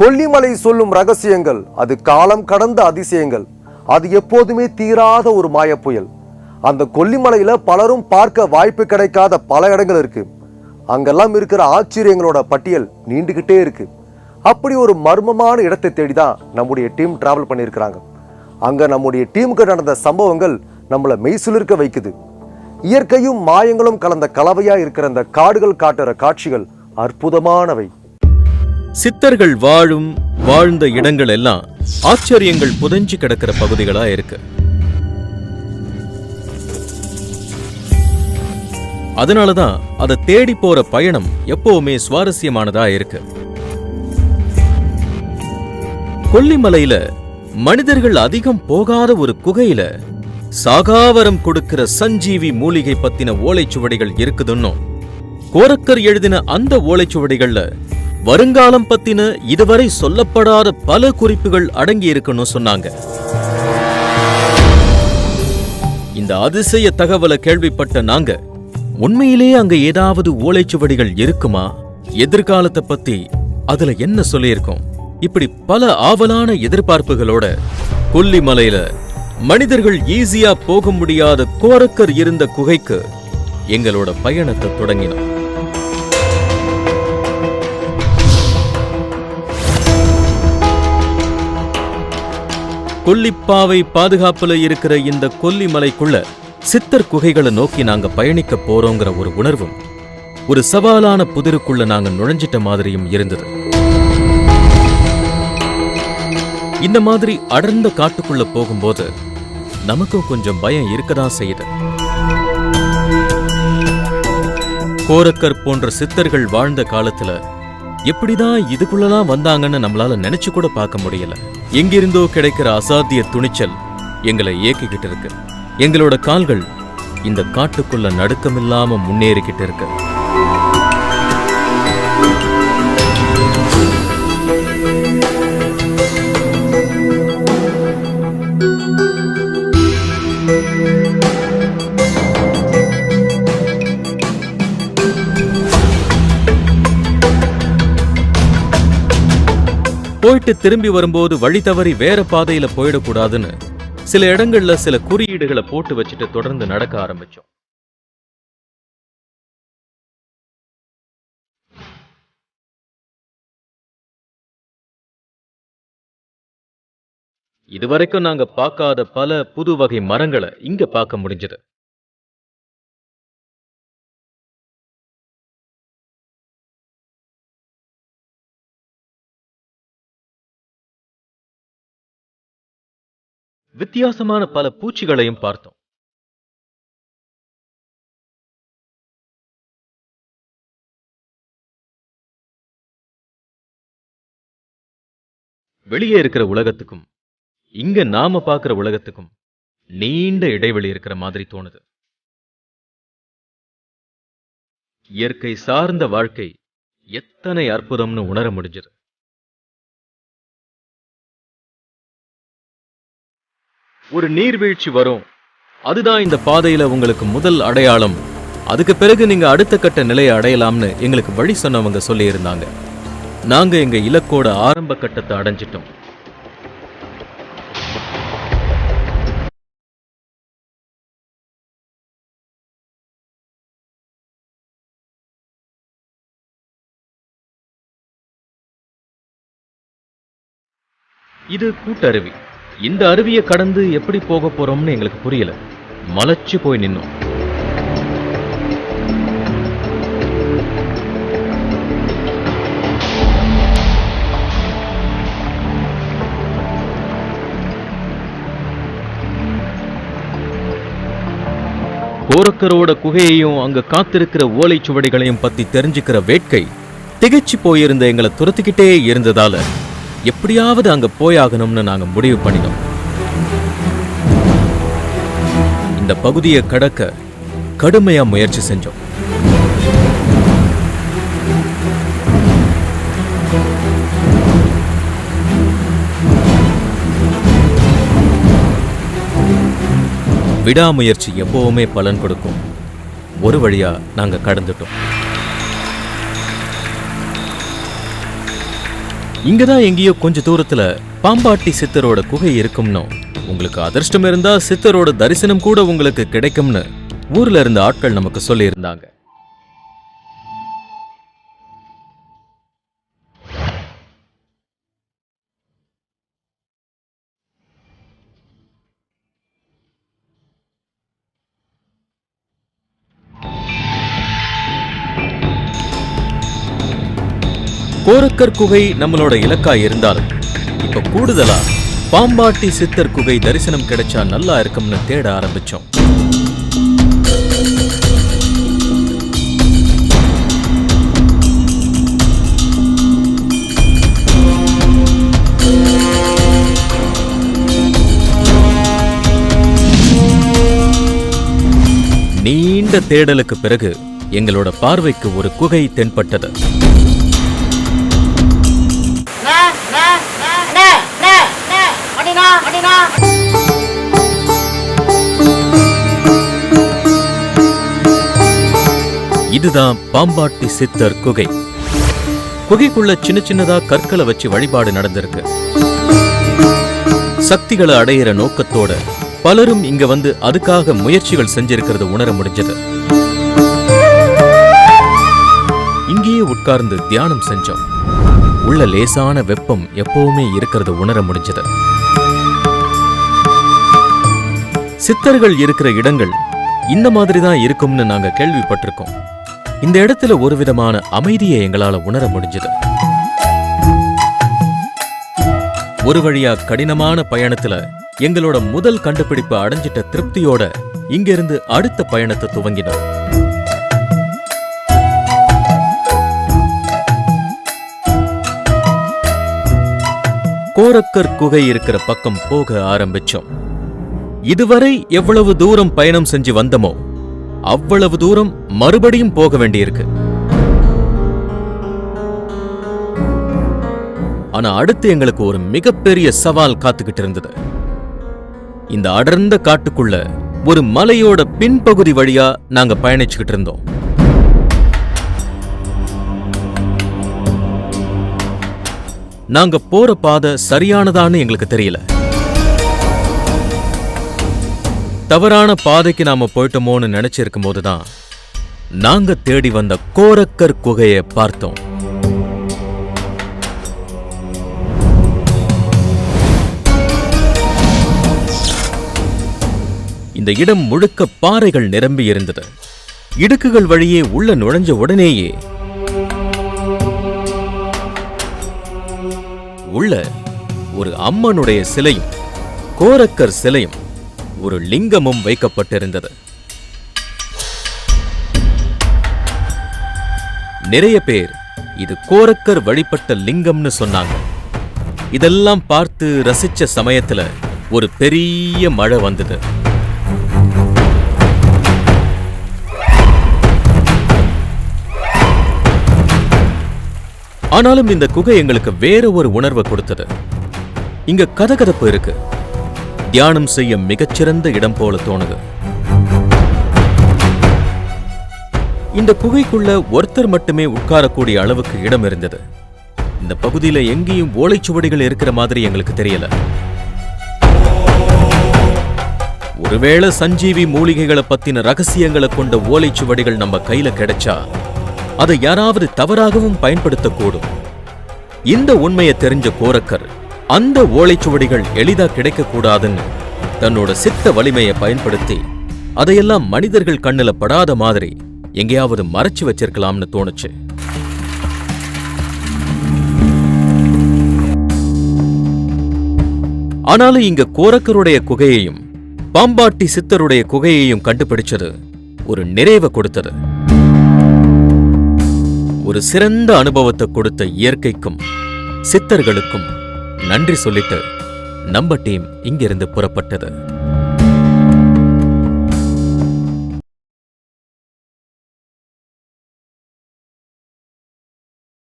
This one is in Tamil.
கொல்லிமலை சொல்லும் ரகசியங்கள் அது காலம் கடந்த அதிசயங்கள். அது எப்போதுமே தீராத ஒரு மாய புயல் அந்த கொல்லிமலையில பலரும் பார்க்க வாய்ப்பு கிடைக்காத பல இடங்கள் இருக்கு. அங்கெல்லாம் இருக்கிற ஆச்சரியங்களோட பட்டியல் நீண்டுகிட்டே இருக்கு. அப்படி ஒரு மர்மமான இடத்தை தேடி தான் நம்முடைய டீம் டிராவல் பண்ணியிருக்கிறாங்க. அங்க நம்முடைய டீமுக்கு நடந்த சம்பவங்கள் நம்மளை மெய்சிலிருக்க வைக்குது. இயற்கையும் மாயங்களும் கலந்த கலவையா இருக்கிற அந்த காடுகள் காட்டுற காட்சிகள் அற்புதமானவை. சித்தர்கள் வாழும் வாழ்ந்த இடங்கள் எல்லாம் ஆச்சரியங்கள் புதைஞ்சு கிடக்கிற பகுதிகளா இருக்கு. அதனாலதான் அதை தேடி போற பயணம் எப்பவுமே சுவாரஸ்யமானதா இருக்கு. கொல்லிமலையில மனிதர்கள் அதிகம் போகாத ஒரு குகையில சாகாவரம் கொடுக்கிற சஞ்சீவி மூலிகை பத்தின ஓலைச்சுவடிகள் இருக்குதுன்னும் கோரக்கர் எழுதின அந்த ஓலைச்சுவடிகள்ல வருங்காலம் பத்தின இதுவரை சொல்லப்படாத பல குறிப்புகள் அடங்கி இருக்குன்னு சொன்னாங்க. இந்த அதிசய தகவலை கேள்விப்பட்ட நாங்க உண்மையிலேயே அங்க ஏதாவது ஓலைச்சுவடிகள் இருக்குமா? எதிர்காலத்தை பத்தி அதுல என்ன சொல்லியிருக்கோம்? இப்படி பல ஆவலான எதிர்பார்ப்புகளோட கொல்லிமலையில மனிதர்கள் ஈஸியா போக முடியாத கோரக்கர் இருந்த குகைக்கு எங்களோட பயணத்தை தொடங்கினோம். கொல்லிப்பாவை பாதுகாப்புல இருக்கிற இந்த கொல்லிமலைக்குள்ள சித்தர் குகைகளை நோக்கி நாங்க பயணிக்க போறோங்கிற ஒரு உணர்வும் ஒரு சவாலான புதிருக்குள்ள நாங்க நுழைஞ்சிட்ட மாதிரியும் இருந்தது. இந்த மாதிரி அடர்ந்த காட்டுக்குள்ள போகும்போது நமக்கும் கொஞ்சம் பயம் இருக்கதான் செய்யுது. கோரக்கர் போன்ற சித்தர்கள் வாழ்ந்த காலத்துல எப்படிதான் இதுக்குள்ளலாம் வந்தாங்கன்னு நம்மளால நினைச்சு கூட பார்க்க முடியல. எங்கிருந்தோ கிடைக்கிற அசாத்திய துணிச்சல் எங்களை இயக்கிக்கிட்டு இருக்கு. எங்களோட கால்கள் இந்த காட்டுக்குள்ள நடுக்கமில்லாம முன்னேறிக்கிட்டு இருக்கு. போயிட்டு திரும்பி வரும்போது வழி தவறி வேற பாதையில போயிடக்கூடாதுன்னு சில இடங்கள்ல சில குறியீடுகளை போட்டு வச்சுட்டு தொடர்ந்து நடக்க ஆரம்பிச்சோம். இதுவரைக்கும் நாங்க பார்க்காத பல புது வகை மரங்களை இங்க பார்க்க முடிஞ்சது. வித்தியாசமான பல பூச்சிகளையும் பார்த்தோம். வெளியே இருக்கிற உலகத்துக்கும் இங்க நாம பார்க்கிற உலகத்துக்கும் நீண்ட இடைவெளி இருக்கிற மாதிரி தோணுது. இயற்கை சார்ந்த வாழ்க்கை எத்தனை அற்புதம்னு உணர முடிஞ்சது. ஒரு நீர்வீழ்ச்சி வரும். அதுதான் இந்த பாதையில உங்களுக்கு முதல் அடையாளம். அதுக்கு பிறகு நீங்க அடுத்த கட்ட நிலையை அடையலாம்னு எங்களுக்கு வழி சொன்னவங்க சொல்லியிருந்தாங்க. நாங்க எங்க இலக்கோட ஆரம்ப கட்டத்தை அடைஞ்சிட்டோம். இது கூட்டருவி. இந்த அருவியை கடந்து எப்படி போக போறோம்னு எங்களுக்கு புரியல. மலைச்சு போய் நின்னோம். கோரக்கரோட குகையையும் அங்க காத்திருக்கிற ஓலைச்சுவடிகளையும் பத்தி தெரிஞ்சுக்கிற வேட்கை திகைச்சு போயிருந்த எங்களை துரத்துக்கிட்டே இருந்ததால எப்படியாவது அங்க போயாகணும்னு நாங்க முடிவு பண்ணினோம் இந்த பகுதியை கடக்க கடுமையா முயற்சி செஞ்சோம். விடாமுயற்சி எப்பவுமே பலன் கொடுக்கும். ஒரு வழியா நாங்க கடந்துட்டோம். இங்கதான் எங்கேயோ கொஞ்ச தூரத்துல பாம்பாட்டி சித்தரோட குகை இருக்கும்னு. உங்களுக்கு அதிர்ஷ்டம் இருந்தா சித்தரோட தரிசனம் கூட உங்களுக்கு கிடைக்கும்னு ஊர்ல இருந்த ஆட்கள் நமக்கு சொல்லியிருந்தாங்க. கோரக்கர் குகை நம்மளோட இலக்கா இருந்தாலும் இப்ப கூடுதலா பாம்பாட்டி சித்தர் குகை தரிசனம் கிடைச்சா நல்லா இருக்கும்னு தேட ஆரம்பிச்சோம். நீண்ட தேடலுக்கு பிறகு எங்களோட பார்வைக்கு ஒரு குகை தென்பட்டது. இதுதான் பாம்பாட்டி சித்தர் குகை. குகைக்குள்ள சின்ன சின்னதா கற்களை வச்சு வழிபாடு நடந்திருக்கு. சக்திகளை அடையிற நோக்கத்தோட பலரும் இங்க வந்து அதுக்காக முயற்சிகள் செஞ்சிருக்கிறது உணர முடிஞ்சது. இங்கேயே உட்கார்ந்து தியானம் செஞ்சோம். உள்ள லேசான வெப்பம் எப்பவுமே இருக்கிறது உணர முடிஞ்சது. சித்தர்கள் இருக்கிற இடங்கள் இந்த மாதிரி தான் இருக்கும்னு நாங்க கேள்விப்பட்டிருக்கோம். இந்த இடத்துல ஒரு விதமான அமைதியை எங்களால உணர முடிஞ்சது. ஒரு வழியா கடினமான பயணத்துல எங்களோட முதல் கண்டுபிடிப்பு அடைஞ்சிட்ட திருப்தியோட இங்கிருந்து அடுத்த பயணத்தை துவங்கினோம். கோரக்கர் குகை இருக்கிற பக்கம் போக ஆரம்பிச்சோம். இதுவரை எவ்வளவு தூரம் பயணம் செஞ்சு வந்தமோ அவ்வளவு தூரம் மறுபடியும் போக வேண்டியிருக்கு. ஆனா அடுத்து எங்களுக்கு ஒரு மிகப்பெரிய சவால் காத்துக்கிட்டு இருந்தது இந்த அடர்ந்த காட்டுக்குள்ள ஒரு மலையோட பின்பகுதி வழியா நாங்க பயணிச்சுக்கிட்டு இருந்தோம். நாங்க போற பாதை சரியானதான்னு எங்களுக்கு தெரியல. தவறான பாதைக்கு நாம போயிட்டோமோன்னு நினைச்சிருக்கும் போதுதான் நாங்க தேடி வந்த கோரக்கர் குகையை பார்த்தோம். இந்த இடம் முழுக்க பாறைகள் நிரம்பி இருந்தது. இடுக்குகள் வழியே உள்ள நுழைஞ்ச உடனேயே உள்ள ஒரு அம்மனுடைய சிலையும் கோரக்கர் சிலையும் ஒரு லிங்கமும் வைக்கப்பட்டிருந்தது. நிறைய பேர் இது கோரக்கர் வழிபட்ட லிங்கம்னு சொன்னாங்க. இதெல்லாம் பார்த்து ரசிச்ச சமயத்துல ஒரு பெரிய மழை வந்தது. ஆனாலும் இந்த குகை எங்களுக்கு வேற ஒரு உணர்வை கொடுத்தது. இங்க கதகதப்பு இருக்கு. தியானம் செய்ய மிகச்சிறந்த இடம் போல தோணுது. இந்த குகைக்குள்ள ஒருத்தர் மட்டுமே உட்காரக்கூடிய அளவுக்கு இடம் இருந்தது. இந்த பகுதியில எங்கேயும் ஓலைச்சுவடிகள் இருக்கிற மாதிரி எங்களுக்கு தெரியல. ஒருவேளை சஞ்சீவி மூலிகைகளை பத்தின ரகசியங்களை கொண்ட ஓலைச்சுவடிகள் நம்ம கையில கிடைச்சா அதை யாராவது தவறாகவும் பயன்படுத்தக்கூடும். இந்த உண்மையை தெரிஞ்ச கோரக்கர் அந்த ஓலைச்சுவடிகள் எளிதா கிடைக்கக்கூடாதுன்னு தன்னோட சித்த வலிமையை பயன்படுத்தி அதையெல்லாம் மனிதர்கள் கண்ணுல படாத மாதிரி எங்கேயாவது மறைச்சு வச்சிருக்கலாம்னு தோணுச்சு. ஆனாலும் இங்க கோரக்கருடைய குகையையும் பாம்பாட்டி சித்தருடைய குகையையும் கண்டுபிடிச்சது ஒரு நிறைவை கொடுத்தது. ஒரு சிறந்த அனுபவத்தை கொடுத்த இயற்கைக்கும் சித்தர்களுக்கும் நன்றி சொல்லிட்டு நம்ம டீம் இங்கிருந்து புறப்பட்டது.